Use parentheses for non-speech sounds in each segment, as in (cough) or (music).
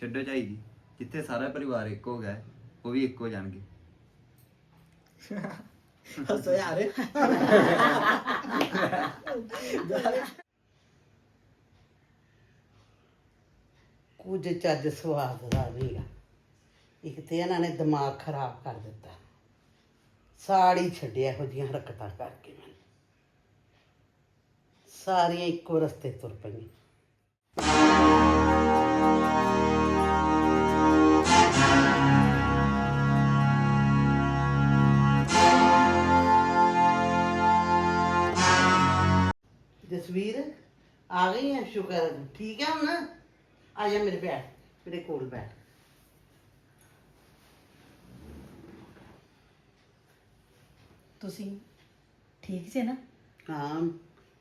ਛੱਡੋ ਝਾਈ ਜੀ ਜਿੱਥੇ ਸਾਰਾ ਪਰਿਵਾਰ ਇੱਕ ਹੋ ਗਿਆ ਹੈ, ਉਹ ਵੀ ਇੱਕ ਹੋ ਜਾਣਗੇ। ਹੱਸੋ ਯਾਰ। ਕੁਝ ਚੱਜ ਸਵਾਦ ਦਾ ਨਹੀਂਗਾ ਇੱਕ ਤੇ ਇਹਨਾਂ ਨੇ ਦਿਮਾਗ ਖਰਾਬ ਕਰ ਦਿੱਤਾ। ਸਾੜੀ ਛੱਡਿਆ ਇਹੋ ਜਿਹੀਆਂ ਹਰਕਤਾਂ ਕਰਕੇ ਮੈਨੂੰ। ਸਾਰੀਆਂ ਇੱਕੋ ਰਸਤੇ ਤੁਰ ਪਈਆਂ। ਜਸਵੀਰ ਆ ਗਈ ਹੈ ਸ਼ੁਕਰ। ਠੀਕ ਹੈ ਹੁਣ? ਆ ਜਾ ਮੇਰੇ ਬੈਠ ਮੇਰੇ ਕੋਲ ਬੈਠ ਤੁਸੀਂ ਠੀਕ ਜੇ ਨਾ? ਹਾਂ।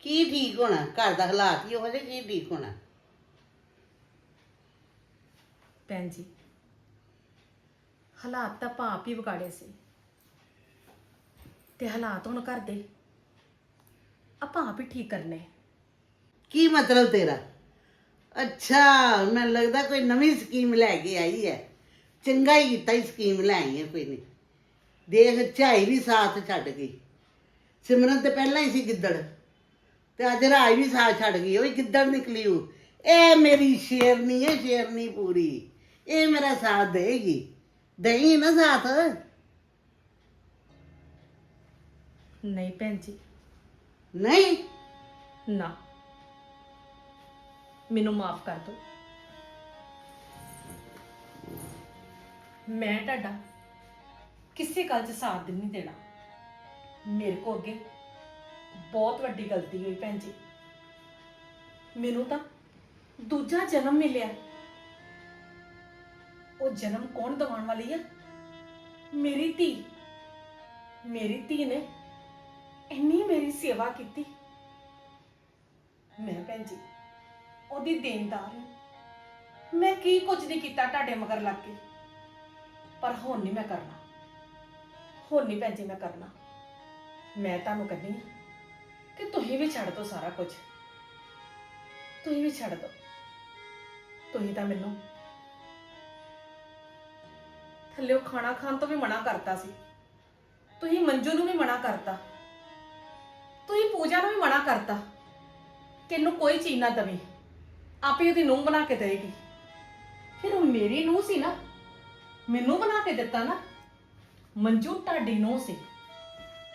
ਕੀ ਠੀਕ ਹੋਣਾ? ਘਰ ਦਾ ਹਾਲਾਤ ਹੀ ਉਹੋ ਜਿਹੇ ਕੀ ਠੀਕ ਹੋਣਾ? ਭੈਣ ਜੀ ਹਾਲਾਤ ਤਾਂ ਭਾਪ ਹੀ ਵਿਗਾੜੇ ਸੀ। ਤੇ ਹਾਲਾਤ ਹੁਣ ਘਰ ਦੇ ਆਪਾਂ ਆਪ ਹੀ ਠੀਕ ਕਰਨੇ। ਕੀ ਮਤਲਬ ਤੇਰਾ? ਅੱਛਾ ਮੈਨੂੰ ਲੱਗਦਾ ਕੋਈ ਨਵੀਂ ਸਕੀਮ ਲੈ ਕੇ ਆਈ ਹੈ। ਚੰਗਾ ਹੀ ਕੀਤਾ ਹੀ ਸਕੀਮ ਲੈ ਆਈ ਹੈ ਕੋਈ ਨਹੀਂ। ਦੇਖ ਝਾਈ ਵੀ ਸਾਥ ਛੱਡ ਗਈ। ਸਿਮਰਨ ਤੇ ਪਹਿਲਾਂ ਹੀ ਸੀ ਗਿੱਦੜ। ਤੇ ਅੱਜ ਰਾਜ ਵੀ ਸਾਥ ਛੱਡ ਗਈ ਉਹ ਗਿੱਦੜ ਨਿਕਲੀ ਉਹ। ਇਹ ਮੇਰੀ ਸ਼ੇਰਨੀ ਹੈ ਸ਼ੇਰਨੀ ਪੂਰੀ। ਇਹ ਮੇਰਾ ਸਾਥ ਦੇਗੀ ਦੇਈ ਨਾ ਸਾਥ? ਨਹੀਂ ਭੈਣ ਜੀ। ਨਹੀਂ? ਨਾ। ਮੈਨੂੰ ਮਾਫ ਕਰ ਦਿਓ ਮੈਂ ਤੁਹਾਡਾ ਕਿਸੇ ਗੱਲ 'ਚ ਸਾਥ ਨਹੀਂ ਦੇਣਾ। ਮੇਰੇ ਕੋ ਅੱਗੇ ਬਹੁਤ ਵੱਡੀ ਗਲਤੀ ਹੋਈ ਭੈਣ ਜੀ। ਮੈਨੂੰ ਤਾਂ ਦੂਜਾ ਜਨਮ ਮਿਲਿਆ। ਉਹ ਜਨਮ ਕੌਣ ਦਿਵਾਉਣ ਵਾਲੀ ਆ? ਮੇਰੀ ਧੀ। ਮੇਰੀ ਧੀ ਨੇ ਇੰਨੀ ਮੇਰੀ ਸੇਵਾ ਕੀਤੀ। ਮੈਂ ਭੈਣ ਜੀ ਉਹਦੀ ਦੇਣਦਾਰ ਹਾਂ। ਮੈਂ ਕੀ ਕੁਝ ਨਹੀਂ ਕੀਤਾ ਤੁਹਾਡੇ ਮਗਰ ਲੱਗ ਕੇ। ਪਰ ਹੁਣ ਨਹੀਂ ਮੈਂ ਕਰਨਾ। ਹੁਣ ਨਹੀਂ ਭੈਣ ਜੀ ਮੈਂ ਕਰਨਾ। ਮੈਂ ਤੁਹਾਨੂੰ ਕਹਿੰਦੀ ਹਾਂ ਕਿ ਤੁਸੀਂ ਵੀ ਛੱਡ ਦਿਓ ਸਾਰਾ ਕੁਝ। ਤੁਸੀਂ ਵੀ ਛੱਡ ਦਿਓ। ਤੁਸੀਂ ਤਾਂ ਮੈਨੂੰ ਥੱਲੇ ਉਹ ਖਾਣਾ ਖਾਣ ਤੋਂ ਵੀ ਮਨਾ ਕਰਤਾ ਸੀ। ਤੁਸੀਂ ਮੰਜੂ ਨੂੰ ਵੀ ਮਨਾ ਕਰਤਾ। ਤੁਸੀਂ ਪੂਜਾ ਨੂੰ ਵੀ ਮਨਾ ਕਰਤਾ। ਕਿ ਇਹਨੂੰ ਕੋਈ ਚੀਜ਼ ਨਾ ਦਵੇ। ਆਪੇ ਉਹਦੀ ਨੂੰਹ ਬਣਾ ਕੇ ਦੇਗੀ ਫਿਰ ਉਹ ਮੇਰੀ ਨੂੰਹ ਸੀ ਨਾ, ਮੈਨੂੰ ਬਣਾ ਕੇ ਦਿੱਤਾ ਨਾ, ਮੰਜੂ ਤੁਹਾਡੀ ਨੂੰਹ ਸੀ।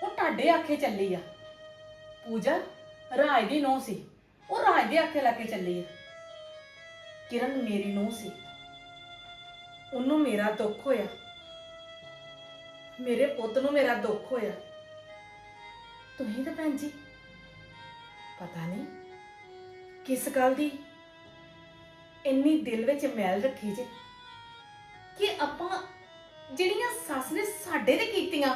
ਉਹ ਤੁਹਾਡੇ ਆਖੇ ਚੱਲੀ ਆ। ਪੂਜਾ, ਰਾਜ ਦੀ ਨੂੰਹ ਸੀ। ਉਹ ਰਾਜ ਦੇ ਆਖੇ ਲਾ ਕੇ ਚੱਲੀ ਆ। ਕਿਰਨ ਮੇਰੀ ਨੂੰਹ ਸੀ। ਉਹਨੂੰ ਮੇਰਾ ਦੁੱਖ ਹੋਇਆ। ਮੇਰੇ ਪੁੱਤ ਨੂੰ ਮੇਰਾ ਦੁੱਖ ਹੋਇਆ। ਤੁਸੀਂ ਤਾਂ ਭੈਣ ਜੀ, ਪਤਾ ਨਹੀਂ ਕਿਸ ਗੱਲ ਦੀ ਇੰਨੀ ਦਿਲ ਵਿੱਚ ਮੈਲ ਰੱਖੀ ਜੇ ਕਿ ਆਪਾਂ ਜਿਹੜੀਆਂ ਸੱਸ ਨੇ ਸਾਡੇ ਤੇ ਕੀਤੀਆਂ,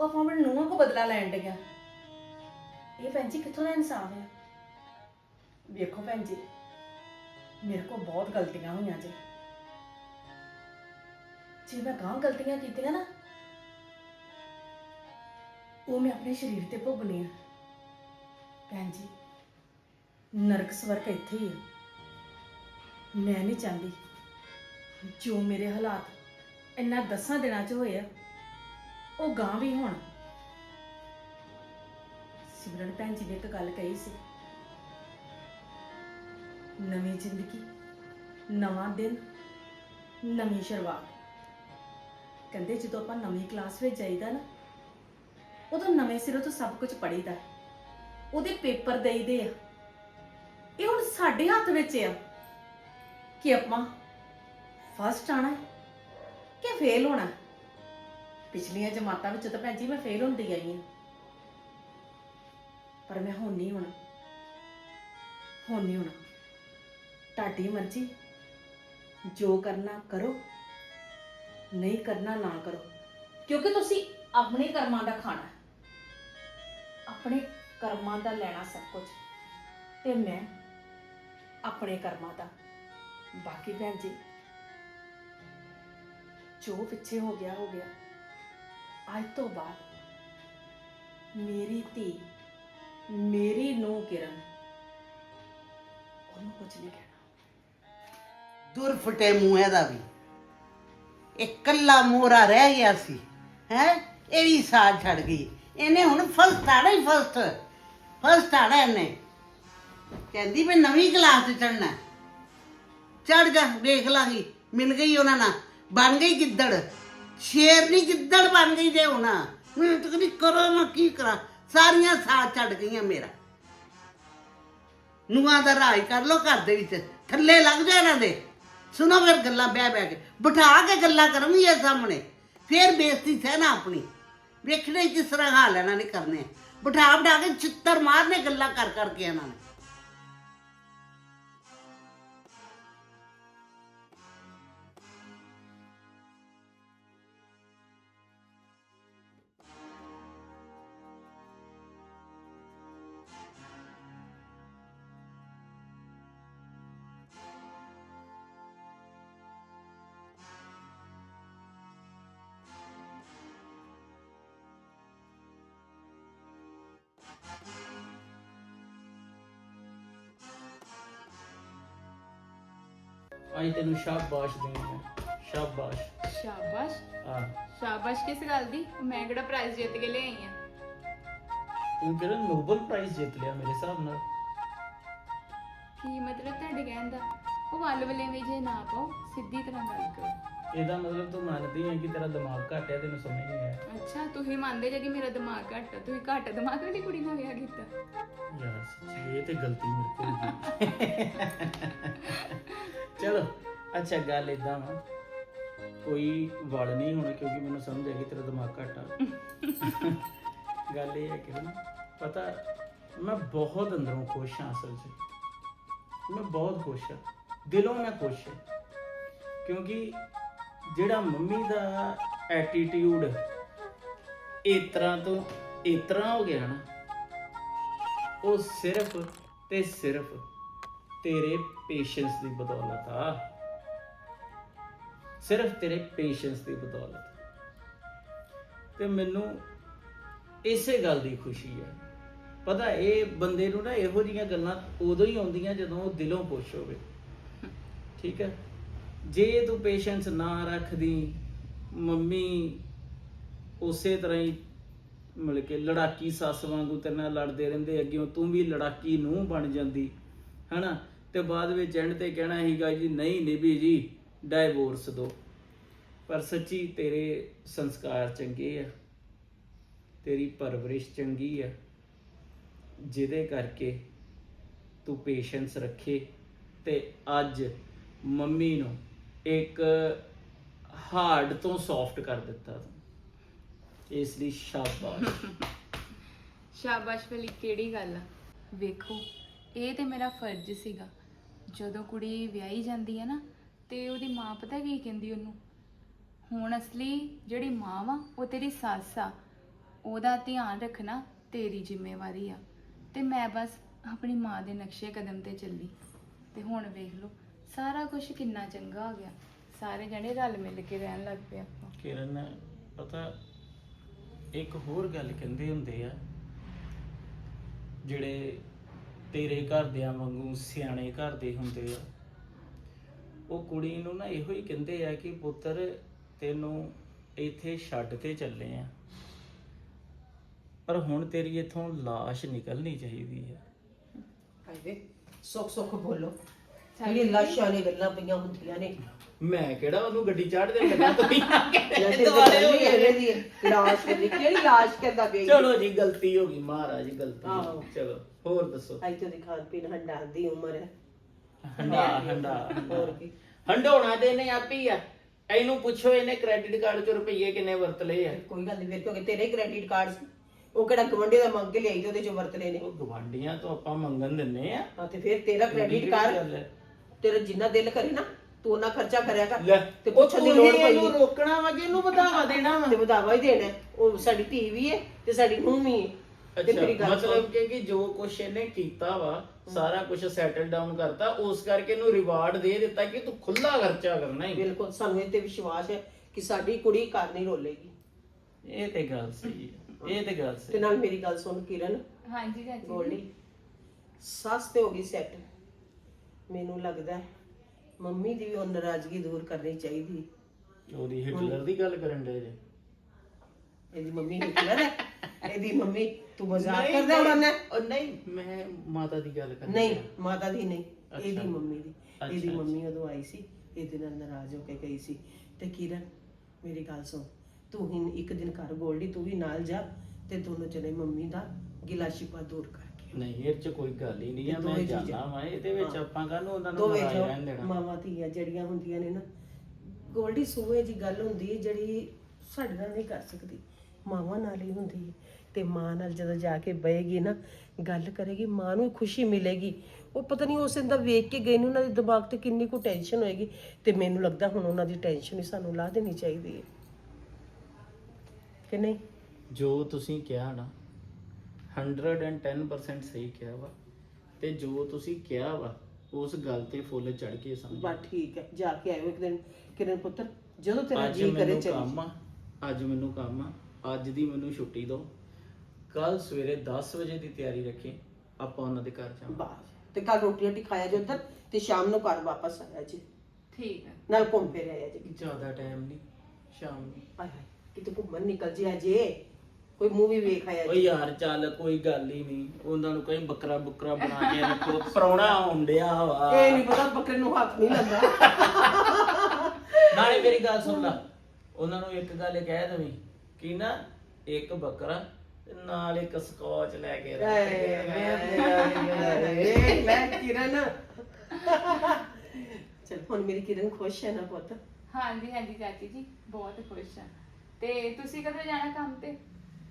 ਉਹ ਆਪਾਂ ਆਪਣੇ ਨੂੰਹਾਂ ਕੋ ਬਦਲਾ ਲੈਣ ਡਿਆ ਇਹ ਭੈਣ ਜੀ ਕਿੱਥੋਂ ਦਾ ਇਨਸਾਫ ਹੈ ਵੇਖੋ ਭੈਣ ਜੀ, ਮੇਰੇ ਕੋ ਬਹੁਤ ਗਲਤੀਆਂ ਹੋਈਆਂ ਜੀ। ਜੇ ਮੈਂ ਗਾਂ ਗਲਤੀਆਂ ਕੀਤੀਆਂ ਨਾ, ਉਹ ਮੈਂ ਆਪਣੇ ਸਰੀਰ ਤੇ ਭੋਗਣੀ ਆ ਭੈਣ ਜੀ, ਨਰਕ ਸਵਰਗ ਇੱਥੇ ਹੀ ਹੈ ਮੈਂ ਨਹੀਂ ਚਾਹੁੰਦੀ। ਜੋ ਮੇਰੇ ਹਾਲਾਤ ਇੰਨਾ ਦਸਾਂ ਦਿਨਾਂ 'ਚ ਹੋਏ ਆ, ਉਹ ਗਾਂ ਵੀ ਹੋਣ। ਸਿਮਰਨ ਭੈਣ ਜੀ ਨੇ ਇੱਕ ਗੱਲ ਕਹੀ ਸੀ। ਨਵੀਂ ਜ਼ਿੰਦਗੀ, ਨਵਾਂ ਦਿਨ, ਨਵੀਂ ਸ਼ੁਰੂਆਤ। ਕਹਿੰਦੇ ਜਦੋਂ ਆਪਾਂ ਨਵੀਂ ਕਲਾਸ ਵਿੱਚ ਜਾਈਦਾ ਨਾ, ਉਦੋਂ ਨਵੇਂ ਸਿਰੋਂ ਤੋਂ ਸਭ ਕੁਝ ਪੜੀਦਾ ਉਹਦੇ ਪੇਪਰ ਦੇਈਦੇ ਆ। ਇਹ ਹੁਣ ਸਾਡੇ ਹੱਥ ਵਿੱਚ ਆ। ਕਿ ਆਪਾਂ? ਫਸਟ ਆਣਾ ਹੈ ਕਿ ਫੇਲ ਹੋਣਾ ਹੈ। ਪਿਛਲੀਆਂ ਜਮਾਤਾਂ ਵਿੱਚ ਤਾਂ ਭੈਣ ਜੀ ਮੈਂ ਫੇਲ ਹੁੰਦੀ ਆਈ ਹਾਂ। ਪਰ ਮੈਂ ਹੁਣ ਨਹੀਂ ਹੋਣਾ। ਹੁਣ ਨਹੀਂ ਹੋਣਾ। ਤੁਹਾਡੀ ਮਰਜ਼ੀ। ਜੋ ਕਰਨਾ ਕਰੋ, ਨਹੀਂ ਕਰਨਾ ਨਾ ਕਰੋ। ਕਿਉਂਕਿ ਤੁਸੀਂ ਆਪਣੇ ਕਰਮਾਂ ਦਾ ਖਾਣਾ ਹੈ। ਆਪਣੇ ਕਰਮਾਂ ਦਾ ਲੈਣਾ ਸਭ ਕੁਝ। ਤੇ ਮੈਂ ਆਪਣੇ ਕਰਮਾਂ ਦਾ ਬਾਕੀ ਭੈਣ ਜੀ, ਜੋ ਪਿੱਛੇ ਹੋ ਗਿਆ ਹੋ ਗਿਆ। ਅੱਜ ਤੋਂ ਬਾਅਦ ਮੇਰੀ ਧੀ, ਮੇਰੀ ਨੂੰ ਕਿਰਨ, ਉਹਨੂੰ ਕੁਝ ਨਹੀਂ ਕਹਿਣਾ। ਦੁਰ ਫਟੇ ਮੂੰਹ ਦਾ ਵੀ। ਇਹ ਕੱਲਾ ਮੋਰਾ ਰਹਿ ਗਿਆ ਸੀ, ਹੈ? ਇਹ ਵੀ ਸਾਥ ਛੱਡ ਗਈ। ਇਹਨੇ ਹੁਣ ਫਸਟ ਆਣਾ ਹੀ ਫਸਟ। ਫਸਟ ਆਣਾ ਇਹਨੇ। ਕਹਿੰਦੀ ਮੈਂ ਨਵੀਂ ਕਲਾਸ 'ਚ ਚੜਨਾ ਚੜ ਜਾ ਦੇਖ ਲਾਂਗੀ ਮਿਲ ਗਈ ਉਹਨਾਂ ਨਾਲ, ਬਣ ਗਈ ਗਿੱਦੜ। ਸ਼ੇਰ ਨਹੀਂ, ਗਿੱਦੜ ਬਣ ਗਈ ਜੇ ਹੋਣਾ ਮੈਂ ਤਾਂ ਕਹਿੰਦੀ, ਕਰੋ ਮੈਂ ਕੀ ਕਰਾਂ? ਸਾਰੀਆਂ ਸਾਥ ਛੱਡ ਗਈਆਂ ਮੇਰਾ। ਨੂਆਂ ਦਾ ਰਾਜ ਕਰ ਲੋ ਘਰ ਦੇ ਵਿੱਚ, ਥੱਲੇ ਲੱਗ ਜਾ ਇਹਨਾਂ ਦੇ। ਸੁਣੋ ਫਿਰ ਗੱਲਾਂ ਬਹਿ ਬਹਿ ਕੇ, ਬਿਠਾ ਕੇ ਗੱਲਾਂ ਕਰਨਗੀ ਇਹ ਸਾਹਮਣੇ। ਫੇਰ ਬੇਇੱਜ਼ਤੀ ਸਹਿਣਾ ਆਪਣੀ। ਵੇਖਣਾ ਹੀ ਕਿਸ ਤਰ੍ਹਾਂ ਹਾਲ ਇਹਨਾਂ ਨੇ ਕਰਨੇ ਬਿਠਾ ਬਿਠਾ ਕੇ ਚਿੱਤਰ ਮਾਰਨੇ, ਗੱਲਾਂ ਕਰ ਕਰਕੇ ਇਹਨਾਂ ਨੇ। ਅੱਜ ਤੈਨੂੰ ਸ਼ਾਬਾਸ਼ ਦੇਣੀ ਹੈ। ਸ਼ਾਬਾਸ਼। ਸ਼ਾਬਾਸ਼? ਆ ਸ਼ਾਬਾਸ਼ ਕਿਸ ਗੱਲ ਦੀ? ਮੈਂ ਕਿਹੜਾ ਪ੍ਰਾਈਜ਼ ਜਿੱਤ ਕੇ ਲਿਆਈ ਆ? ਤੂੰ ਕਿਹੜਾ ਨੋਬਲ ਪ੍ਰਾਈਜ਼ ਜਿੱਤ ਲਿਆ ਮੇਰੇ ਹਿਸਾਬ ਨਾਲ? ਕੀ ਮਤਲਬ ਤੁਹਾਡੇ ਕਹਿਣ ਦਾ? ਉਹ ਵੱਲ ਵੱਲੇ ਵਿੱਚ ਜੇ ਨਾ ਪਾਓ ਸਿੱਧੀ ਤਰ੍ਹਾਂ ਗੱਲ ਕਰੋ। ਇਹਦਾ ਮਤਲਬ ਤੂੰ ਮੰਨਦੀ ਹੈ ਕਿ ਤੇਰਾ ਦਿਮਾਗ ਘੱਟ ਹੈ ਤੈਨੂੰ ਸਮਝ ਨਹੀਂ ਆਇਆ। ਅੱਛਾ ਤੁਸੀਂ ਮੰਨਦੇ ਜੇ ਕਿ ਮੇਰਾ ਦਿਮਾਗ ਘੱਟ ਆ? ਤੁਸੀਂ ਘੱਟ ਦਿਮਾਗ ਵਾਲੀ ਕੁੜੀ ਨਾਲ ਵਿਆਹ ਕੀਤਾ। ਯਾਰ ਸੱਚੀ ਇਹ ਤੇ ਗਲਤੀ ਮੇਰੇ ਕੋਲ ਹੋਈ। (laughs) ਚਲੋ, ਅੱਛਾ ਗੱਲ ਇਦਾਂ ਵਾ। ਕੋਈ ਵਲ ਨਹੀਂ ਹੋਣਾ ਕਿਉਂਕਿ ਮੈਨੂੰ ਸਮਝ ਆ ਕਿ ਤੇਰਾ ਦਿਮਾਗ ਘੱਟ ਆ। ਗੱਲ ਇਹ ਹੈ ਕਿ ਨਾ, ਪਤਾ, ਮੈਂ ਬਹੁਤ ਅੰਦਰੋਂ ਖੁਸ਼ ਹਾਂ ਅਸਲ 'ਚ। ਮੈਂ ਬਹੁਤ ਖੁਸ਼ ਹਾਂ। ਦਿਲੋਂ ਮੈਂ ਖੁਸ਼ ਹਾਂ। ਕਿਉਂਕਿ ਜਿਹੜਾ ਮੰਮੀ ਦਾ ਐਟੀਟਿਊਡ ਇਸ ਤਰ੍ਹਾਂ ਤੋਂ, ਇਸ ਤਰ੍ਹਾਂ ਹੋ ਗਿਆ ਨਾ, ਉਹ ਸਿਰਫ ਤੇ ਸਿਰਫ ਤੇਰੇ ਪੇਸ਼ੈਂਸ ਦੀ ਬਦੌਲਤ ਆ। ਸਿਰਫ ਤੇਰੇ ਪੇਸ਼ੈਂਸ ਦੀ ਬਦੌਲਤ। ਤੇ ਮੈਨੂੰ ਇਸੇ ਗੱਲ ਦੀ ਖੁਸ਼ੀ ਹੈ। ਪਤਾ, ਇਹ ਬੰਦੇ ਨੂੰ ਨਾ ਇਹੋ ਜੀਆਂ ਗੱਲਾਂ ਉਦੋਂ ਹੀ ਆਉਂਦੀਆਂ ਜਦੋਂ ਉਹ ਦਿਲੋਂ ਖੁਸ਼ ਹੋਵੇ। ਠੀਕ ਹੈ? ਜੇ ਤੂੰ ਪੇਸ਼ੈਂਸ ਨਾ ਰੱਖਦੀ, ਮੰਮੀ ਉਸੇ ਤਰ੍ਹਾਂ ਹੀ ਮਿਲ ਕੇ ਲੜਾਕੀ ਸੱਸ ਵਾਂਗੂ ਤੇਰੇ ਨਾਲ ਲੜਦੇ ਰਹਿੰਦੇ ਅੱਗੇ ਤੂੰ ਵੀ ਲੜਾਕੀ ਨੂੰ ਬਣ ਜਾਂਦੀ, ਹਨਾ? ਤੇ ਬਾਅਦ ਵਿੱਚ ਐਂਡ ਤੇ ਕਹਿਣਾ ਸੀਗਾ ਜੀ, ਨਹੀਂ ਨਿਭੀ ਜੀ ਡਾਈਵੋਰਸ ਦੋ। ਪਰ ਸੱਚੀ ਤੇਰੇ ਸੰਸਕਾਰ ਚੰਗੇ ਆ। ਤੇਰੀ ਪਰਵਰਿਸ਼ ਚੰਗੀ ਆ। ਜਿਹਦੇ ਕਰਕੇ ਤੂੰ ਪੇਸ਼ੈਂਸ ਰੱਖੇ ਤੇ ਅੱਜ ਮੰਮੀ ਨੂੰ ਇੱਕ ਹਾਰਡ ਤੋਂ ਸੌਫਟ ਕਰ ਦਿੱਤਾ ਤੂੰ। ਇਸ ਲਈ ਸ਼ਾਬਾਸ਼। ਸ਼ਾਬਾਸ਼ ਵਾਲੀ ਕਿਹੜੀ ਗੱਲ ਆ? ਵੇਖੋ, ਇਹ ਤੇ ਮੇਰਾ ਫਰਜ਼ ਸੀਗਾ। ਜਦੋਂ ਕੁੜੀ ਵਿਆਹੀ ਜਾਂਦੀ ਹੈ ਨਾ, ਤੇ ਉਹਦੀ ਮਾਂ ਪਤਾ ਕੀ ਕਹਿੰਦੀ ਉਹਨੂੰ? ਹੁਣ ਅਸਲੀ ਜਿਹੜੀ ਮਾਂ ਵਾ, ਉਹ ਤੇਰੀ ਸੱਸ ਆ। ਉਹਦਾ ਧਿਆਨ ਰੱਖਣਾ ਤੇਰੀ ਜ਼ਿੰਮੇਵਾਰੀ ਆ। ਤੇ ਮੈਂ ਬਸ ਆਪਣੀ ਮਾਂ ਦੇ ਨਕਸ਼ੇ ਕਦਮ ਤੇ ਚੱਲੀ। ਤੇ ਹੁਣ ਵੇਖ ਲਓ, ਸਾਰਾ ਕੁਝ ਕਿੰਨਾ ਚੰਗਾ ਹੋ ਗਿਆ। ਸਾਰੇ ਜਣੇ ਰਲ ਮਿਲ ਕੇ ਰਹਿਣ ਲੱਗ ਪਏ ਆਪਾਂ। ਕਿਰਨ, ਪਤਾ, ਇੱਕ ਹੋਰ ਗੱਲ ਕਹਿੰਦੇ ਹੁੰਦੇ ਆ, ਜਿਹੜੇ ਤੇਰੇ ਘਰਦਿਆਂ ਵਾਂਗੂ ਸਿਆਣੇ ਘਰ ਦੇ ਹੁੰਦੇ ਆ। ਉਹ ਕੁੜੀ ਨੂੰ ਨਾ ਇਹੋ ਹੀ ਕਹਿੰਦੇ ਆ ਕਿ ਪੁੱਤਰ ਤੈਨੂੰ ਇੱਥੇ ਛੱਡ ਕੇ ਚੱਲੇ ਆ। ਪਰ ਹੁਣ ਤੇਰੀ ਇਥੋਂ ਲਾਸ਼ ਨਿਕਲਣੀ ਚਾਹੀਦੀ ਹੈ ਹਾਏ ਸੁੱਖ ਸੁੱਖ ਬੋਲੋ। ਸਾਡੀ ਲਾਸ਼ਾਂ ਵਾਲੀ ਗੱਲਾਂ ਪਈਆਂ ਹੁੰਦੀਆਂ ਨੇ ਮੈਂ ਕਿਹੜਾ ਉਹਨੂੰ ਗੱਡੀ ਚਾੜ ਦੇ ਲੱਗਾ? (laughs) ਤੁਸੀਂ ਦੁਆਰੇ ਦੀ ਲਾਸ਼ ਕਹਿੰਦੀ ਕਿਹੜੀ ਲਾਸ਼ ਕਹਿੰਦਾ ਬਈ ਚਲੋ ਜੀ ਗਲਤੀ ਹੋ ਗਈ ਮਹਾਰਾਜ ਗਲਤੀ ਹੋ ਆਹੋ। ਗਈ। ਚਲੋ ਹੋਰ ਦੱਸੋ? ਅੱਜ ਤੋਂ ਦੀ ਖਾਣ ਪੀਣ ਹੰਡਾ ਦੀ ਉਮਰ ਹੈ। ਹੰਡਾ ਹੰਡਾ ਹੋਰ ਕੀ। ਹੰਡਾਉਣਾ ਤੇ ਇਹਨੇ ਆਪੀ ਆ। ਇਹਨੂੰ ਪੁੱਛੋ ਇਹਨੇ ਕ੍ਰੈਡਿਟ ਕਾਰਡ ਚੋਂ ਰੁਪਈਏ ਕਿੰਨੇ ਵਰਤ ਲਏ ਆ ਕੋਈ ਗੱਲ ਨਹੀਂ ਫਿਰ ਕਿਉਂਕਿ ਤੇਰੇ ਕ੍ਰੈਡਿਟ ਕਾਰਡ ਸੀ। ਉਹ ਕਿਹੜਾ ਗਵੰਡੇ ਦਾ ਮੰਗ ਕੇ ਲਿਆਈ ਤੇ ਉਹਦੇ ਚੋਂ ਵਰਤ ਲਏ ਨੇ। ਉਹ ਗਵਾਂਡੀਆਂ ਤੋਂ ਆਪਾਂ ਮੰਗਣ ਦਿੰਨੇ ਆ। ਹਾਂ ਤੇ ਫਿਰ ਤੇਰਾ ਕ੍ਰੈਡਿਟ ਕਾਰਡ? ਤੇਰਾ ਜਿੰਨਾ ਦਿਲ ਕਰੇ ਨਾ ਤੂੰ ਉਹਨਾਂ ਖਰਚਾ ਕਰਿਆ ਕਰ ਲੈ ਤੇ ਪੁੱਛਣ ਦੀ ਲੋੜ ਪਈ। ਇਹਨੂੰ ਰੋਕਣਾ ਵਾ ਕਿ ਇਹਨੂੰ ਵਧਾਵਾ ਦੇਣਾ ਵਾ? ਤੇ ਵਧਾਵਾ ਹੀ ਦੇਣਾ। ਹੈ। ਉਹ ਸਾਡੀ ਧੀ ਵੀ ਹੈ ਤੇ ਸਾਡੀ ਨੂੰਹ ਵੀ ਹੈ ਤੇ ਅੱਛਾ ਮੇਰੀ ਗੱਲ ਮਤਲਬ ਕਿ ਕਿ ਜੋ ਕੁਛ ਇਹਨੇ ਕੀਤਾ ਵਾ ਸਾਰਾ ਕੁਝ ਸੈਟਲ ਡਾਊਨ ਕਰਤਾ ਉਸ ਕਰਕੇ ਇਹਨੂੰ ਰਿਵਾਰਡ ਦੇ ਦਿੱਤਾ ਕਿ ਤੂੰ ਖੁੱਲਾ ਖਰਚਾ ਕਰਨਾ ਹੀ ਬਿਲਕੁਲ ਸਾਨੂੰ ਇਹ ਤੇ ਵਿਸ਼ਵਾਸ ਹੈ ਕਿ ਸਾਡੀ ਕੁੜੀ ਘਰ ਨਹੀਂ ਰੋਲੇਗੀ। ਇਹ ਤੇ ਗੱਲ ਸਹੀ ਹੈ ਇਹ ਤੇ ਗੱਲ ਤੇ ਸਹੀ ਨਾਲ ਮੇਰੀ ਗੱਲ ਸੁਣ ਕਿਰਨ। ਹਾਂਜੀ ਚਾਚੀ ਗੋਲਡੀ ਸੱਸ ਤੇ ਹੋ ਗਈ ਸੈੱਟ ਮੈਨੂੰ ਲੱਗਦਾ ਹੈ ਮੰਮੀ ਦੀ ਵੀ ਉਹ ਨਾਰਾਜ਼ਗੀ ਦੂਰ ਕਰਨੀ ਚਾਹੀਦੀ। ਉਹਦੀ ਹਿਟਲਰ ਦੀ ਗੱਲ ਕਰਨ ਦੇ ਜੇ। ਇਹਦੀ ਮੰਮੀ ਹਿਟਲਰ ਹੈ। ਇਹਦੀ ਮੰਮੀ ਤੂੰ ਮਜ਼ਾਕ ਕਰਦਾ ਹੋਣਾ ਨਾ ਉਹ ਨਹੀਂ ਮੈਂ ਮਾਤਾ ਦੀ ਗੱਲ ਕਰ ਨਹੀਂ ਮਾਤਾ ਦੀ ਨਹੀਂ ਇਹਦੀ। ਮੰਮੀ ਦੀ। ਇਹਦੀ। ਮੰਮੀ ਉਦੋਂ ਆਈ ਸੀ ਇਹਦੇ ਨਾਲ ਨਾਰਾਜ਼ ਹੋ ਕੇ ਗਈ ਸੀ। ਤੇ ਕਿਰਨ ਮੇਰੀ ਗੱਲ ਸੁਣ ਤੂੰ ਹੀ ਇੱਕ ਦਿਨ ਘਰ ਗੋਲਡੀ ਤੂੰ ਵੀ ਨਾਲ ਜਾ ਤੇ ਦੋਨੋਂ ਜਣੇ ਮੰਮੀ ਦਾ ਗਿਲਾ ਸ਼ਿਕਵਾ ਦੂਰ ਕਰਕੇ ਨਹੀਂ ਇਹ ਚ ਕੋਈ ਗੱਲ ਹੀ ਨਹੀਂ ਆ ਮੈਂ ਚੀਜ਼ਾਂ। ਜਾਣਾ ਵਾ ਇਹਦੇ ਵਿੱਚ ਹਾਂ। ਆਪਾਂ ਕਾਹਨੂੰ ਉਹਨਾਂ ਨੂੰ ਦੋਵੇਂ ਨਾਰਾਜ਼ ਜੋ ਰਹਿਣ ਦੇਣਾ? ਮਾਵਾਂ ਧੀਆਂ ਜਿਹੜੀਆਂ ਹੁੰਦੀਆਂ ਨੇ ਨਾ ਗੋਲਡੀ ਸੂਏ ਜੀ ਗੱਲ ਹੁੰਦੀ ਹੈ ਜਿਹੜੀ ਸਾਡੇ ਨਾਲ ਨਹੀਂ ਕਰ ਸਕਦੀ। ਮਾਵਾਂ ਨਾਲ ਹੀ ਹੁੰਦੀ ਹੈ। ਤੇ ਮਾਂ ਨਾਲ ਜਦੋਂ ਜਾ ਕੇ ਬਹੇਗੀ ਨਾ ਗੱਲ ਕਰੇਗੀ ਮਾਂ ਨੂੰ ਖੁਸ਼ੀ ਮਿਲੇਗੀ। ਉਹ ਪਤਾ ਨਹੀਂ ਉਸ ਦਿਨ ਦਾ ਵੇਖ ਕੇ ਗਏ ਨੇ ਉਹਨਾਂ ਦੇ ਦਿਮਾਗ ਤੇ ਕਿੰਨੀ ਕੁ ਟੈਨਸ਼ਨ ਹੋਏਗੀ। ਤੇ ਮੈਨੂੰ ਲੱਗਦਾ ਹੁਣ ਉਹਨਾਂ ਦੀ ਟੈਨਸ਼ਨ ਹੀ ਸਾਨੂੰ ਲਾ ਦੇਣੀ ਚਾਹੀਦੀ ਹੈ। ਕਿ ਨਹੀਂ? ਜੋ ਤੁਸੀਂ ਕਿਹਾ ਨਾ 110% ਸਹੀ ਕਿਹਾ ਵਾ ਤੇ ਜੋ ਤੁਸੀਂ ਕਿਹਾ ਵਾ ਉਸ ਗੱਲ ਤੇ ਫੁੱਲ ਚੜ ਕੇ ਸਮਝ। ਬਸ ਠੀਕ ਹੈ ਜਾ ਕੇ ਆਇਓ ਇੱਕ ਦਿਨ ਕਿਰਨ ਪੁੱਤਰ ਜਦੋਂ ਤੇਰਾ ਅੱਜ ਜੀ ਕਰੇ ਮੈਨੂੰ ਚੱਲੀ। ਕੰਮ ਆ ਅੱਜ ਮੈਨੂੰ ਕੰਮ ਆ ਅੱਜ ਦੀ ਮੈਨੂੰ ਛੁੱਟੀ ਦਿਓ। ਕੱਲ ਸਵੇਰੇ 10 ਵਜੇ ਦੀ ਤਿਆਰੀ ਰੱਖੀ ਆਪਾਂ ਉਹਨਾਂ ਦੇ ਘਰ ਜਾਵਾਂਗੇ। ਬਾਸ ਤੇ ਕੱਲ ਰੋਟੀ ਰੋਟੀ ਖਾਇਆ ਜੇ ਉੱਧਰ ਤੇ ਸ਼ਾਮ ਨੂੰ ਘਰ ਵਾਪਸ ਆਇਆ ਜੀ। ਠੀਕ ਹੈ। ਨਾਲ ਘੁੰਮ ਫਿਰ ਆਇਆ ਜੀ। ਜ਼ਿਆਦਾ ਟਾਈਮ ਨਹੀਂ ਸ਼ਾਮ ਨੂੰ। ਆਏ ਹਾਏ ਕਿਤੇ ਘੁੰਮਣ ਨਿਕਲ ਜਿਆ ਜੇ। ਕੋਈ ਮੂਵੀ ਵੇਖ ਆਇਆ ਓ ਜੀ। ਯਾਰ ਚੱਲ ਕੋਈ ਗੱਲ ਹੀ ਨਹੀਂ। ਉਹਨਾਂ ਨੂੰ ਕਹੀਂ ਬੱਕਰਾ ਬੁੱਕਰਾ ਬਣਾ ਕੇ ਰੱਖੋ। ਪਰੌਣਾ ਹੁੰਦਿਆ ਵਾ। ਇਹ ਨਹੀਂ ਪਤਾ ਬੱਕਰੇ ਨੂੰ ਹੱਥ ਨਹੀਂ ਲੰਦਾ ਨਾਲੇ ਮੇਰੀ ਗੱਲ ਸੁਣ ਲੈ। ਉਹਨਾਂ ਨੂੰ ਇੱਕ ਗੱਲ ਕਹਿ ਦਵੀਂ ਕਿ ਨਾ ਇੱਕ ਬੱਕਰਾ ਤੇ ਨਾਲ ਇੱਕ ਸਕotch ਲੈ ਕੇ ਰੱਖ ਲੈ ਕਿਰਨ। ਚਲ ਹੁਣ ਮੇਰੀ ਕਿਰਨ ਖੁਸ਼ ਹੈ ਨਾ ਪੁੱਤ? ਹਾਂਜੀ ਹਾਂਜੀ ਚਾਚੀ ਜੀ ਬਹੁਤ ਖੁਸ਼ ਹਾਂ ਤੇ ਤੁਸੀਂ ਕਦੋਂ ਜਾਣਾ ਕੰਮ ਤੇ?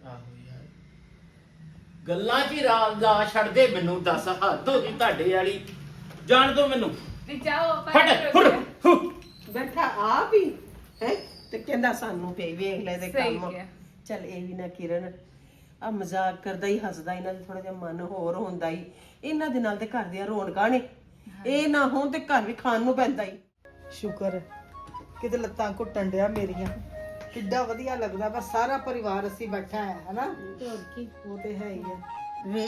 ਆਹੋ ਯਾਰ ਗੱਲਾਂ 'ਚ ਹੀ ਰਾਤ ਦਾ ਛੱਡਦੇ ਮੈਨੂੰ ਦੱਸ ਹੱਦ ਹੋ ਗਈ ਤੁਹਾਡੇ ਵਾਲੀ। ਜਾਣ ਦੋ ਮੈਨੂੰ। ਤੇ ਜਾਓ ਫਟ ਫੁਰ ਫੁ। ਬੈਠਾ ਆਪ ਹੀ ਹੈ? ਤੇ ਕਹਿੰਦਾ ਸਾਨੂੰ ਪਈ ਵੇਖ ਲੈ ਸਹੀ ਕੰਮ। ਕਿਹਾ। ਚਲ ਇਹ ਵੀ ਨਾ ਕਿਰਨ ਆ ਮਜ਼ਾਕ ਕਰਦਾ ਹੀ ਹੱਸਦਾ ਇਹਨਾਂ ਦਾ ਥੋੜਾ ਜਿਹਾ ਮਨ ਹੋਰ ਹੁੰਦਾ ਹੀ। ਇਹਨਾਂ ਦੇ ਨਾਲ ਤੇ ਘਰ ਦੀਆਂ ਰੌਣਕਾਂ ਨੇ। ਇਹ ਨਾ ਹੋਣ ਤੇ ਘਰ ਵੀ ਖਾਣ ਨੂੰ ਪੈਂਦਾ ਹੀ। ਸ਼ੁਕਰ ਕਿਤੇ ਲੱਤਾਂ ਘੁੱਟਣ ਡਿਆ ਮੇਰੀਆਂ। ਕਿੱਡਾ ਵਧੀਆ ਲੱਗਦਾ ਬਸ ਸਾਰਾ ਪਰਿਵਾਰ ਅਸੀਂ ਬੈਠਾ ਹੈ ਹਨਾ? ਹੋਰ ਕੀ? ਉਹ ਤੇ ਹੈ ਹੀ ਹੈ। ਵੇ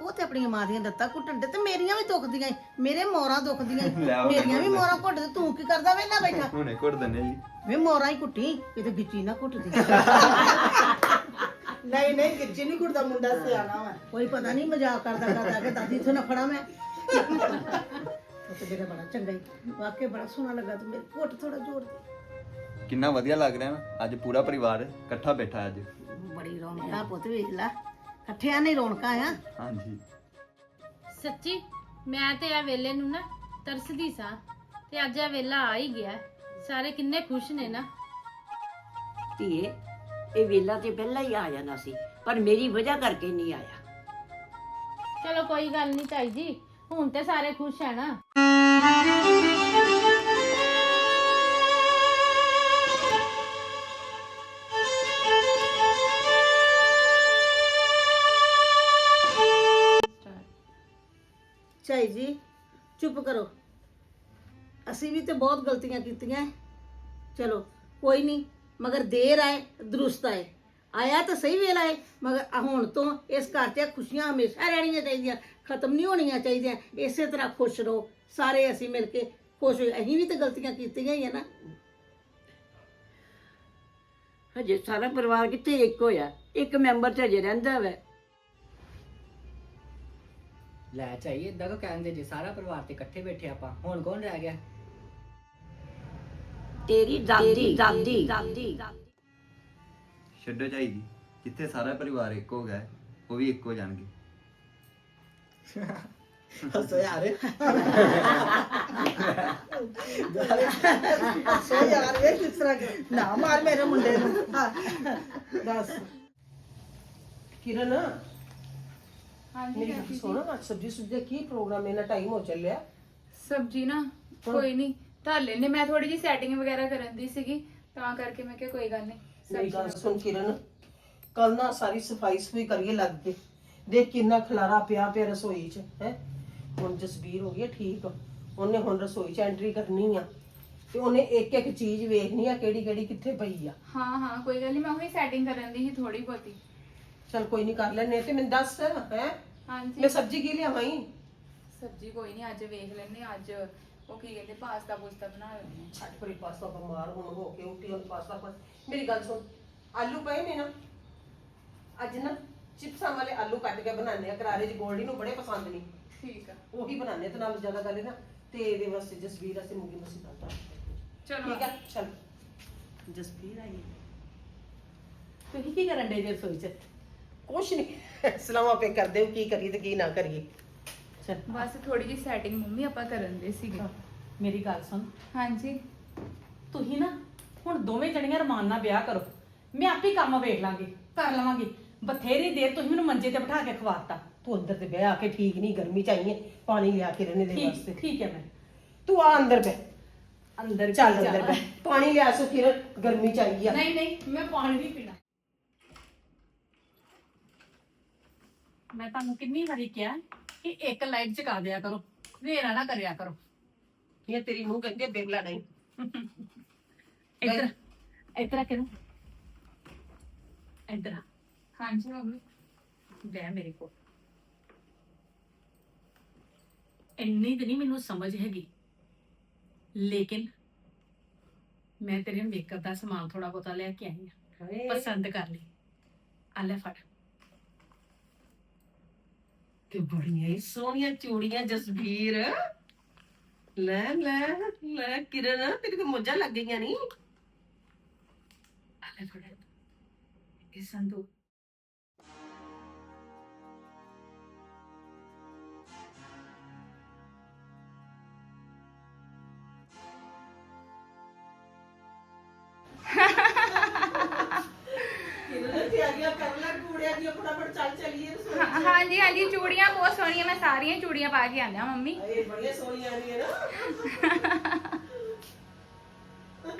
ਉਹ ਤੇ ਆਪਣੀਆਂ ਮਾਂ ਦੀਆਂ ਲੱਤਾਂ ਘੁੱਟਣ ਦੇ ਤੇ ਮੇਰੀਆਂ ਵੀ ਦੁਖਦੀਆਂ ਈ। ਮੇਰੇ ਮੋਰਾਂ ਦੁਖਦੀਆਂ ਈ। ਲੈ ਆਓ ਮੇਰੀਆਂ ਵੀ ਮੋਰਾਂ ਘੁੱਟਦੇ ਤੂੰ ਕੀ ਕਰਦਾ ਵੇ ਨਾ ਬੈਠਾ? ਹੁਣੇ ਘੁੱਟ ਦਿੰਨੇ ਜੀ। ਵੇ ਮੋਰਾਂ ਹੀ ਘੁੱਟੀ ਕਿਤੇ ਗਿੱਚੀ ਨਾ ਘੁੱਟਦੀ ਨਹੀਂ ਨਹੀਂ ਗਿੱਜੀ ਨਹੀਂ ਘੁੱਟਦਾ ਮੁੰਡਾ ਸਿਆਣਾ ਵਾ। ਕੋਈ ਪਤਾ ਨਹੀਂ ਮਜ਼ਾਕ ਕਰਦਾ ਕਰਦਾ ਕਿ ਦਾਦੀ ਇਥੋਂ ਨਾ ਫੜਾ ਮੈਂ। ਉਹ ਤੇ ਮੇਰਾ ਬੜਾ ਚੰਗਾ ਹੀ ਵਾਕਿਆ ਬੜਾ ਸੋਹਣਾ ਲੱਗਾ ਤੂੰ ਮੇਰੇ ਘੁੱਟ ਥੋੜਾ ਜ਼ੋਰ ਦੇ। ਕਿੰਨਾ ਵਧੀਆ ਲੱਗ ਰਿਹਾ ਨਾ। ਅੱਜ ਪੂਰਾ ਪਰਿਵਾਰ ਇਕੱਠਾ ਬੈਠਾ ਅੱਜ। ਬੜੀ ਰੌਣਕਾਂ ਪੁੱਤ ਵੇਖ ਲੈ। ਇਕੱਠਿਆਂ ਨੇ ਰੌਣਕਾਂ ਆ। ਹਾਂਜੀ। ਸੱਚੀ ਮੈਂ ਤੇ ਆ ਵੇਲੇ ਨੂੰ ਨਾ ਤਰਸਦੀ ਸਾਂ ਤੇ ਅੱਜ ਆ ਵੇਲਾ ਆ ਹੀ ਗਿਆ। ਸਾਰੇ ਕਿੰਨੇ ਖੁਸ਼ ਨੇ ਨਾ। ਧੀਏ ਇਹ ਵੇਲਾ ਤੇ ਪਹਿਲਾਂ ਹੀ ਆ ਜਾਣਾ ਸੀ ਪਰ ਮੇਰੀ ਵਜ੍ਹਾ ਕਰਕੇ ਨਹੀਂ ਆਇਆ। ਚਲੋ ਕੋਈ ਗੱਲ ਨਹੀਂ ਤਾਈ ਜੀ ਹੁਣ ਤੇ ਸਾਰੇ ਖੁਸ਼ ਹੈ ਨਾ। ਝਾਈ ਜੀ, ਚੁੱਪ ਕਰੋ। ਅਸੀਂ ਵੀ ਤੇ ਬਹੁਤ ਗਲਤੀਆਂ ਕੀਤੀਆਂ। ਚਲੋ, ਕੋਈ ਨਹੀਂ, ਮਗਰ ਦੇਰ ਆਏ, ਦਰੁਸਤ ਆਏ। ਆਇਆ ਤਾਂ ਸਹੀ ਵੇਲਾ ਹੈ ਮਗਰ ਆ ਹੁਣ ਤੋਂ ਇਸ ਘਰ 'ਚ ਖੁਸ਼ੀਆਂ ਹਮੇਸ਼ਾ ਰਹਿਣੀਆਂ ਚਾਹੀਦੀਆਂ, ਖਤਮ ਨਹੀਂ ਹੋਣੀਆਂ ਚਾਹੀਦੀਆਂ। ਇਸੇ ਤਰ੍ਹਾਂ ਖੁਸ਼ ਰਹੋ, ਸਾਰੇ ਅਸੀਂ ਮਿਲ ਕੇ ਖੁਸ਼ ਹੋਏ। ਅਸੀਂ ਵੀ ਤਾਂ ਗਲਤੀਆਂ ਕੀਤੀਆਂ ਹੀ ਆ ਨਾ। ਹਜੇ ਸਾਰਾ ਪਰਿਵਾਰ ਕਿੱਥੇ ਇੱਕ ਹੋਇਆ? ਇੱਕ ਮੈਂਬਰ ਤੇ ਹਜੇ ਰਹਿੰਦਾ ਵੈ। ਲੈ ਚਾਹੀਏ ਇਦਾਂ ਕੋ ਕਹਿੰਦੇ ਜੇ? ਸਾਰਾ ਪਰਿਵਾਰ ਤੇ ਇਕੱਠੇ ਬੈਠੇ ਆਪਾਂ। ਹੁਣ ਕੌਣ ਰਹਿ ਗਿਆ? ਤੇਰੀ ਦਾਦੀ। ਦਾਦੀ। ਦਾਦੀ। ਛੱਡੋ ਚਾਹੀਦੀ ਜਿੱਥੇ ਸਾਰਾ ਪਰਿਵਾਰ ਇੱਕ ਹੋ ਗਿਆ ਉਹ ਵੀ ਇੱਕ ਹੋ ਜਾਣਗੇ। ਹੱਸੋ ਯਾਰ। ਹੱਸੋ ਯਾਰ ਵੇ ਕਿਸ ਤਰ੍ਹਾਂ ਕਿ- ਨਾ ਮਾਰ ਮੇਰੇ ਮੁੰਡੇ ਨੂੰ। ਹਾਂ, ਦੱਸ ਕਿਰਨ। ਹਾਂਜੀ ਮੇਰੀ ਚਾਚੀ ਗੱਲ ਜੀ। ਸੁਣ ਅੱਜ ਸਬਜੀ ਸੁਬਜੀ ਦਾ ਕੀ ਪ੍ਰੋਗਰਾਮ ਇਹਨਾਂ ਟਾਈਮ ਹੋ ਚੱਲਿਆ। ਸਬਜੀ ਨਾ ਕੋਈ ਨਹੀਂ ਧਰ ਲੈਨੇ ਮੈਂ ਥੋੜੀ ਜੀ ਸੈਟਿੰਗ ਵਗੈਰਾ ਕਰਨ ਦੀ ਸੀਗੀ ਤਾਂ ਕਰਕੇ ਮੈਂ ਕਿਹਾ ਕੋਈ ਗੱਲ ਨਹੀਂ ਮੇਰੀ ਗੱਲ ਸੁਣ ਕਿਰਨ ਕੱਲ ਨਾ ਸਾਰੀ ਸਫ਼ਾਈ ਸੁਈ ਕਰੀਏ ਲੱਗ ਕੇ। ਦੇਖ ਕਿੰਨਾ ਖਲਾਰਾ ਪਿਆ ਪਿਆ ਰਸੋਈ 'ਚ ਹੈ। ਹੁਣ ਜਸਬੀਰ ਹੋ ਗਈ ਹੈ ਠੀਕ। ਉਹਨੇ ਹੁਣ ਰਸੋਈ 'ਚ ਐਂਟਰੀ ਕਰਨੀ ਆ। ਤੇ ਉਹਨੇ ਇੱਕ ਇੱਕ ਚੀਜ਼ ਵੇਖਣੀ ਆ ਕਿਹੜੀ ਕਿਹੜੀ ਕਿੱਥੇ ਪਈ ਆ। ਹਾਂ ਹਾਂ ਕੋਈ ਗੱਲ ਨਹੀਂ ਮੈਂ ਉਹੀ ਸੈਟਿੰਗ ਕਰਨ ਦੀ ਸੀ ਥੋੜੀ ਬਹੁਤੀ। ਚਲ ਕੋਈ ਨਹੀਂ ਕਰ ਲੈਨੇ ਤੇ ਮੈਨੂੰ ਦੱਸ ਹੈ? ਹਾਂਜੀ। ਮੈਂ ਸਬਜ਼ੀ ਕੀ ਲਿਆਵਾਂ? ਸਬਜੀ ਕੋਈ ਨਹੀਂ ਅੱਜ ਵੇਖ ਲੈਨੇ ਅੱਜ ਉਹ ਕੀ ਕਹਿੰਦੇ ਪਾਸਤਾ ਪੂਸਤਾ ਬਣਾ ਆ। ਛੱਡ ਪਰੇ ਪਾਸਤਾ ਬਿਮਾਰ ਹੁਣ ਹੋ ਕੇ ਉੱਠੀ ਹੁਣ ਪਾਸਤਾ ਪਾ ਮੇਰੀ ਗੱਲ ਸੁਣ ਆਲੂ ਪਏ ਨੇ ਨਾ? ਅੱਜ ਨਾ ਚਿਪਸਾਂ ਵਾਲੇ ਆਲੂ ਕੱਟ ਕੇ ਬਣਾਉਂਦੇ ਆ ਕਰਾਰੇ ਚ ਗੋਲਡੀ ਨੂੰ ਬੜੇ ਪਸੰਦ ਨੇ। ਠੀਕ ਆ। ਉਹੀ ਬਣਾਉਂਦੇ ਤੇ ਨਾਲ ਜ਼ਿਆਦਾ ਗੱਲ ਹੈ ਨਾ ਤੇ ਇਹਦੇ ਵਾਸਤੇ ਜਸਵੀਰ ਅਸੀਂ ਮੂੰਗੀ ਮਸੀ ਦਾਲ ਚਲੋ। ਠੀਕ ਆ? ਚਲ। ਜਸਪੀਰ ਆਈ ਤੁਸੀਂ ਕੀ ਕਰਨ ਦੇ ਜੇ ਰਸੋਈ ਚ? ਕੁਛ ਨਹੀਂ ਸਲਾਮਾ ਪੇ ਕਰਦੇ ਹੋ ਕੀ ਕਰੀਏ ਤੇ ਕੀ ਨਾ ਕਰੀਏ। ਚਲ। ਬਸ ਥੋੜੀ ਜਿਹੀ ਸੈਟਿੰਗ ਮੰਮੀ ਆਪਾਂ ਕਰਨ ਦੇ ਸੀਗੇ। ਮੇਰੀ ਗੱਲ ਸੁਣ। ਹਾਂਜੀ। ਤੁਸੀਂ ਨਾ ਹੁਣ ਦੋਵੇਂ ਜਣੀਆਂ ਰਮਾਨ ਨਾਲ ਵਿਆਹ ਕਰੋ। ਮੈਂ ਆਪੇ ਕੰਮ ਵੇਖ ਲਾਂਗੀ ਕਰ ਲਵਾਂਗੀ। ਬਥੇਰੀ ਦੇਰ ਤੁਸੀਂ ਮੈਨੂੰ ਮੰਜੇ ਤੇ ਬਿਠਾ ਕੇ ਖਵਾਤਾ। ਤੂੰ ਅੰਦਰ ਤੇ ਬਹਿ ਆ ਕੇ ਠੀਕ ਨਹੀਂ ਗਰਮੀ ਚਾਹੀਏ ਪਾਣੀ ਲਿਆ ਕੇ ਰਹਿਣੇ ਦੇ ਠੀਕ ਵਾਸਤੇ। ਠੀਕ ਹੈ ਮੈਂ। ਤੂੰ ਆ ਅੰਦਰ ਬਹਿ। ਅੰਦਰ ਚੱਲ ਅੰਦਰ? ਬਹਿ। ਪਾਣੀ ਲਿਆ ਸੋ ਕਿਰਨ ਗਰਮੀ ਚਾਹੀਦੀ ਆ। ਨਹੀਂ ਨਹੀਂ ਮੈਂ ਪਾਣੀ ਨਹੀਂ ਪੀਣਾ। ਮੈਂ ਤੁਹਾਨੂੰ ਕਿੰਨੀ ਵਾਰੀ ਕਿਹਾ ਕਿ ਇੱਕ ਲਾਈਟ ਚਕਾ ਦਿਆ ਕਰੋ ਹਨੇਰਾ ਨਾ ਕਰਿਆ ਕਰੋ। ਇਹ ਤੇਰੀ ਮੂੰਹ ਕਹਿੰਦੀ ਆ, ਬਿਰਲਾ ਨਹੀਂ। (laughs) ਇੱਧਰ ਇੱਧਰ ਕਿਨੂੰ ਇੱਧਰ ਆ, ਹਾਂਜੀ ਮੰਮੀ। ਬਹਿ ਮੇਰੇ ਕੋਲ। ਇੰਨੀ ਤਾਂ ਨਹੀਂ ਮੈਨੂੰ ਸਮਝ ਹੈਗੀ। ਲੇਕਿਨ ਮੈਂ ਤੇਰੇ ਮੇਕਅਪ ਦਾ ਸਮਾਨ ਥੋੜਾ ਬਹੁਤਾ ਲੈ ਕੇ ਆਈ ਹਾਂ। ਪਸੰਦ ਕਰ ਲਈ। ਆ ਲੈ ਫੜ। ਤੇ ਬੜੀਆਂ ਹੀ ਸੋਹਣੀਆਂ ਚੂੜੀਆਂ ਜਸਵੀਰ ਲੈ ਲੈ ਲੈ, ਕਿਰਨ, ਤੇਰੇ ਕੋ ਮੋਜਾ ਲੱਗ ਗਈਆਂ ਨਹੀਂ ਆ ਲੈ ਇਹ ਸੰਦੂਕ। ਹਾਂ- ਹਾਂਜੀ ਹਾਂਜੀ ਚੂੜੀਆਂ ਬਹੁਤ ਸੋਹਣੀਆਂ ਮੈਂ ਸਾਰੀਆਂ ਚੂੜੀਆਂ ਪਾ ਕੇ ਆਂਦਾ ਮੰਮੀ। ਇਹ ਬੜੀਆਂ ਸੋਹਣੀਆਂ ਆ ਰਹੀਆਂ ਨਾ। (laughs)